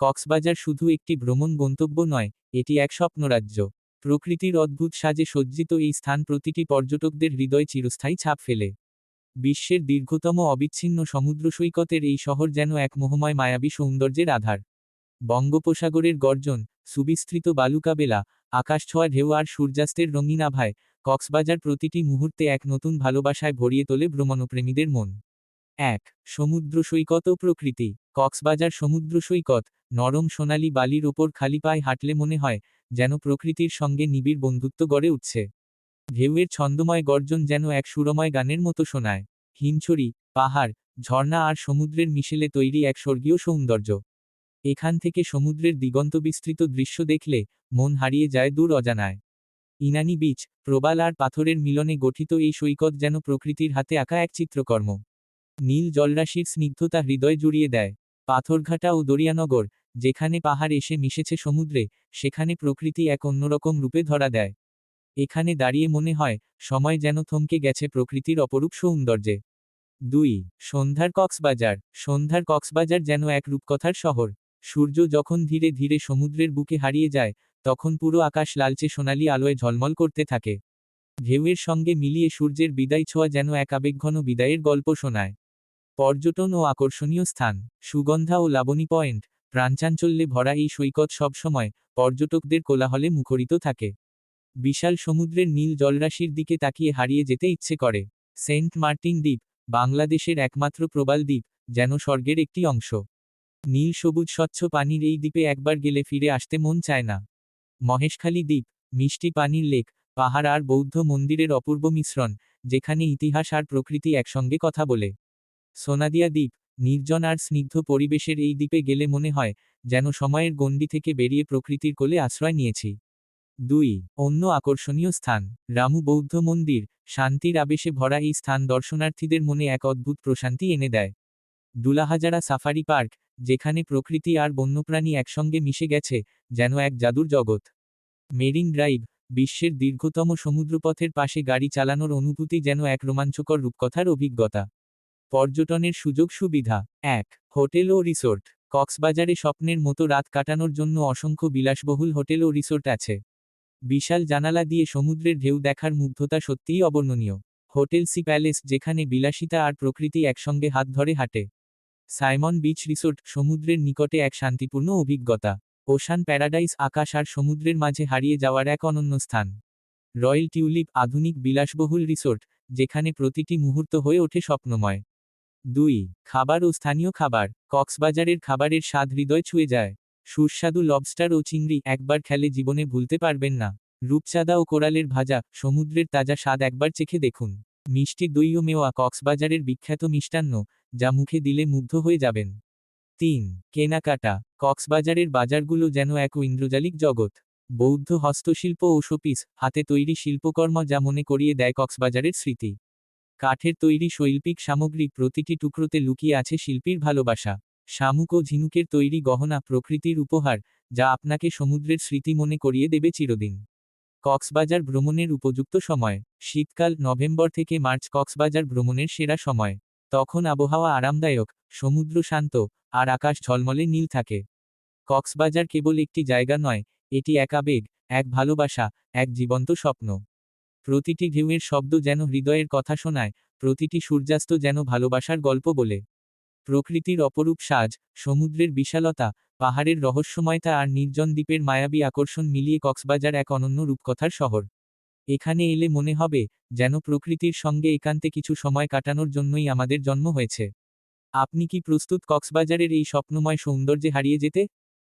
কক্সবাজার শুধু একটি ভ্রমণ গন্তব্য নয়, এটি এক স্বপ্নরাজ্য। প্রকৃতির অদ্ভুত সাজে সজ্জিত এই স্থান প্রতিটি পর্যটকদের হৃদয় চিরস্থায়ী ছাপ ফেলে। বিশ্বের দীর্ঘতম অবিচ্ছিন্ন সমুদ্র সৈকতের এই শহর যেন এক মোহময় মায়াবী সৌন্দর্যের আধার। বঙ্গোপসাগরের গর্জন, সুবিস্তৃত বালুকাবেলা, আকাশছোঁয়া ঢেউ আর সূর্যাস্তের রঙিন আভায় কক্সবাজার প্রতিটি মুহূর্তে এক নতুন ভালোবাসায় ভরিয়ে তোলে ভ্রমণপ্রেমীদের মন। এক, সমুদ্র সৈকত ও প্রকৃতি। কক্সবাজার সমুদ্র সৈকত, নরম সোনালি বালির ওপর খালি পায়ে হাঁটলে মনে হয়, যেন প্রকৃতির সঙ্গে নিবিড় বন্ধুত্ব গড়ে উঠছে। ঢেউয়ের ছন্দময় গর্জন যেন এক সুরময় গানের মতো শোনায়। হিমছড়ি, পাহাড়, ঝর্ণা আর সমুদ্রের মিশেলে তৈরি এক স্বর্গীয় সৌন্দর্য। এখান থেকে সমুদ্রের দিগন্ত বিস্তৃত দৃশ্য দেখলে মন হারিয়ে যায় দূর অজানায়। ইনানি বিচ, প্রবাল আর পাথরের মিলনে গঠিত এই সৈকত যেন প্রকৃতির হাতে আঁকা এক চিত্রকর্ম। নীল জলরাশির স্নিগ্ধতা হৃদয় জুড়িয়ে দেয়। পাথরঘাটা ও দরিয়ানগর, যেখানে পাহাড় এসে মিশেছে সমুদ্রে, সেখানে প্রকৃতি এক অন্যরকম রূপে ধরা দেয়। এখানে দাঁড়িয়ে মনে হয়, সময় যেন থমকে গেছে প্রকৃতির অপরূপ সৌন্দর্যে। দুই, সন্ধ্যার কক্সবাজার। সন্ধ্যার কক্সবাজার যেন এক রূপকথার শহর। সূর্য যখন ধীরে ধীরে সমুদ্রের বুকে হারিয়ে যায়, তখন পুরো আকাশ লালচে সোনালি আলোয় ঝলমল করতে থাকে। ঢেউয়ের সঙ্গে মিলিয়ে সূর্যের বিদায় ছোঁয়া যেন এক আবেগঘন বিদায়ের গল্প শোনায়। পর্যটন ও আকর্ষণীয় স্থান, সুগন্ধা ও লাবণী পয়েন্ট, প্রাণচাঞ্চল্যে ভরা এই সৈকত সবসময় পর্যটকদের কোলাহলে মুখরিত থাকে। বিশাল সমুদ্রের নীল জলরাশির দিকে তাকিয়ে হারিয়ে যেতে ইচ্ছে করে। সেন্ট মার্টিন দ্বীপ, বাংলাদেশের একমাত্র প্রবাল দ্বীপ, যেন স্বর্গের একটি অংশ। নীল সবুজ স্বচ্ছ পানির এই দ্বীপে একবার গেলে ফিরে আসতে মন চায় না। মহেশখালী দ্বীপ, মিষ্টি পানির লেক, পাহাড় আর বৌদ্ধ মন্দিরের অপূর্ব মিশ্রণ, যেখানে ইতিহাস আর প্রকৃতি একসঙ্গে কথা বলে। সোনাদিয়া দ্বীপ, নির্জন আর স্নিগ্ধ পরিবেশের এই দ্বীপে গেলে মনে হয়, যেন সময়ের গণ্ডি থেকে বেরিয়ে প্রকৃতির কোলে আশ্রয় নিয়েছি। দুই, অন্য আকর্ষণীয় স্থান, রামু বৌদ্ধ মন্দির, শান্তির আবেশে ভরা এই স্থান দর্শনার্থীদের মনে এক অদ্ভুত প্রশান্তি এনে দেয়। দুলাহাজারা সাফারি পার্ক, যেখানে প্রকৃতি আর বন্যপ্রাণী একসঙ্গে মিশে গেছে, যেন এক জাদুর জগৎ। মেরিন ড্রাইভ, বিশ্বের দীর্ঘতম সমুদ্রপথের পাশে গাড়ি চালানোর অনুভূতি যেন এক রোমাঞ্চকর রূপকথার অভিজ্ঞতা। পর্যটনের সুযোগ সুবিধা। এক, হোটেল ও রিসোর্ট। কক্সবাজারে স্বপ্নের মতো রাত কাটানোর জন্য অসংখ্য বিলাসবহুল হোটেল ও রিসোর্ট আছে। বিশাল জানালা দিয়ে সমুদ্রের ঢেউ দেখার মুগ্ধতা সত্যিই অবর্ণনীয়। হোটেল সি প্যালেস, যেখানে বিলাসিতা আর প্রকৃতি একসঙ্গে হাত ধরে হাঁটে। সাইমন বিচ রিসোর্ট, সমুদ্রের নিকটে এক শান্তিপূর্ণ অভিজ্ঞতা। ওশান প্যারাডাইস, আকাশ আর সমুদ্রের মাঝে হারিয়ে যাওয়ার এক অনন্য স্থান। রয়্যাল টিউলিপ, আধুনিক বিলাসবহুল রিসোর্ট, যেখানে প্রতিটি মুহূর্ত হয়ে ওঠে স্বপ্নময়। দুই, খাবার ও স্থানীয় খাবার। কক্সবাজারের খাবারের স্বাদ হৃদয় ছুঁয়ে যায়। সুস্বাদু লবস্টার ও চিংড়ি একবার খেলে জীবনে ভুলতে পারবেন না। রূপচাঁদা ও কোরালের ভাজা, সমুদ্রের তাজা স্বাদ একবার চেখে দেখুন। মিষ্টি দই ও মেওয়া কক্সবাজারের বিখ্যাত মিষ্টান্ন, যা মুখে দিলে মুগ্ধ হয়ে যাবেন। তিন, কেনাকাটা। কক্সবাজারের বাজারগুলো যেন এক ইন্দ্রজালিক জগৎ। বৌদ্ধ হস্তশিল্প ও শোপিস, হাতে তৈরি শিল্পকর্ম যা মনে করিয়ে দেয় কক্সবাজারের স্মৃতি। কাঠের তৈরি শৈল্পিক সামগ্রী প্রতিটি টুকরোতে লুকিয়ে আছে শিল্পীর ভালোবাসা। শামুক ও ঝিনুকের তৈরি গহনা প্রকৃতির উপহার, যা আপনাকে সমুদ্রের স্মৃতি মনে করিয়ে দেবে চিরদিন। কক্সবাজার ভ্রমণের উপযুক্ত সময়। শীতকাল নভেম্বর থেকে মার্চ কক্সবাজার ভ্রমণের সেরা সময়। তখন আবহাওয়া আরামদায়ক, সমুদ্র শান্ত, আর আকাশ ঝলমলে নীল থাকে। কক্সবাজার কেবল একটি জায়গা নয়, এটি এক আবেগ, এক ভালোবাসা, এক জীবন্ত স্বপ্ন। প্রতিটি ঢেউয়ের শব্দ যেন হৃদয়ের কথা শোনায়, প্রতিটি সূর্যাস্ত যেন ভালোবাসার গল্প বলে। প্রকৃতির অপরূপ সাজ, সমুদ্রের বিশালতা, পাহাড়ের রহস্যময়তা আর নির্জন দ্বীপের মায়াবী আকর্ষণ মিলিয়ে কক্সবাজার এক অনন্য রূপকথার শহর। এখানে এলে মনে হবে যেন প্রকৃতির সঙ্গে একান্তে কিছু সময় কাটানোর জন্যই আমাদের জন্ম হয়েছে। আপনি কি প্রস্তুত কক্সবাজারের এই স্বপ্নময় সৌন্দর্যে হারিয়ে যেতে?